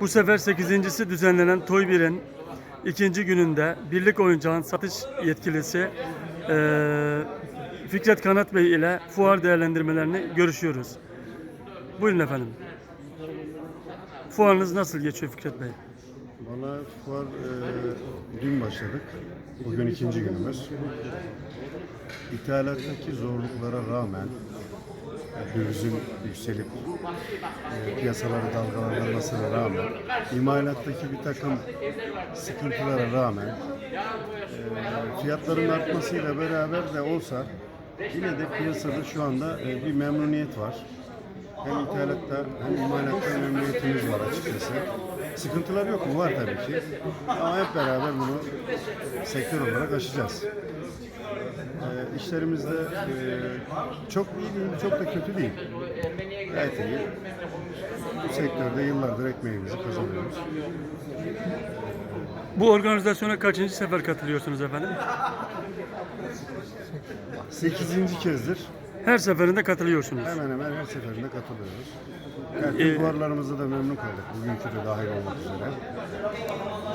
Bu sefer 8.si düzenlenen Toy 1'in ikinci gününde birlik oyuncağın satış yetkilisi eee, Fikret Kanat Bey ile fuar değerlendirmelerini görüşüyoruz. Buyurun efendim. Fuarınız nasıl geçiyor Fikret Bey? Valla fuar e, dün başladık. Bugün ikinci günümüz. İthalattaki zorluklara rağmen e, dövizin yükselip e, piyasaları dalgalanmasına rağmen imalattaki bir takım sıkıntılara rağmen e, fiyatların artmasıyla beraber de olsa yine de piyasada şu anda e, bir memnuniyet var. Hem ithalatta hem imalatta memnuniyetimiz var açıkçası. Sıkıntılar yok mu? Var tabii ki. Ama hep beraber bunu sektör olarak aşacağız. Ee, işlerimiz de e, çok iyi değil, çok da kötü değil. Gayet iyi. Bu sektörde yıllardır ekmeğimizi kazanıyoruz. Bu organizasyona kaçıncı sefer katılıyorsunuz efendim? Sekizinci kezdir Her seferinde katılıyorsunuz. hemen hemen her seferinde katılıyoruz. Yani Ee, da memnun kaldık. Bugünkü de dahil olmak üzere.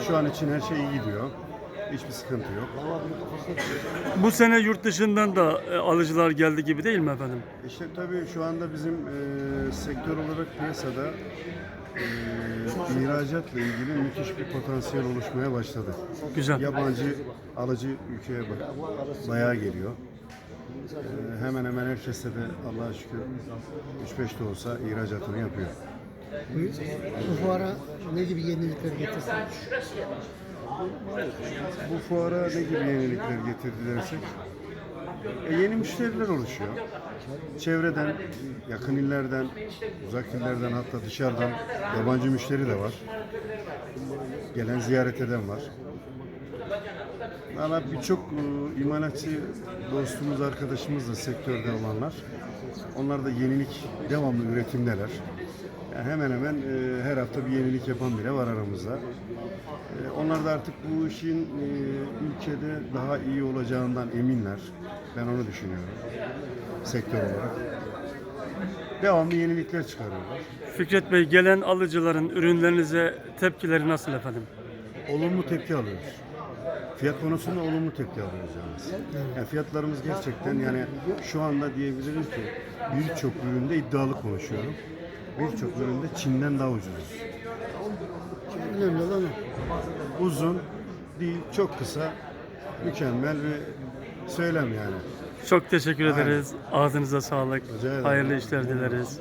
Şu an için her şey iyi gidiyor. Hiçbir sıkıntı yok. Bu sene yurt dışından da e, alıcılar geldi gibi değil mi efendim? İşte tabii şu anda bizim e, sektör olarak piyasada e, ihracatla ilgili müthiş bir potansiyel oluşmaya başladı. Güzel. Yabancı alıcı ülkeye ba- bayağı geliyor. E, hemen hemen herkeste de Allah'a şükür 3-5 de olsa ihracatını yapıyor. Bu fuara ne gibi yenilikler getirsin? Bu fuara ne gibi yenilikler getirdi dersek? E, yeni müşteriler oluşuyor. Çevreden, yakın illerden, uzak illerden hatta dışarıdan yabancı müşteri de var. Gelen ziyaret eden var. Valla birçok e, imalatçı dostumuz, arkadaşımız da sektörde olanlar. Onlar da yenilik, devamlı üretimdeler. Yani hemen hemen e, her hafta bir yenilik yapan bile var aramızda. E, onlar da artık bu işin e, ülkede daha iyi olacağından eminler. Ben onu düşünüyorum. Sektör olarak. Devamlı yenilikler çıkarıyorlar. Fikret Bey gelen alıcıların ürünlerinize tepkileri nasıl efendim? olumlu tepki alıyoruz. Fiyat konusunda olumlu tepki alıyoruz yalnız. Yani fiyatlarımız gerçekten yani şu anda diyebilirim ki birçok üründe iddialı konuşuyorum. Birçok üründe Çin'den daha ucuz. Önemli olan o. Uzun değil, çok kısa, mükemmel bir söylem yani. Çok teşekkür Aynen. ederiz. Ağzınıza sağlık. Rica ederim. Hayırlı işler dileriz.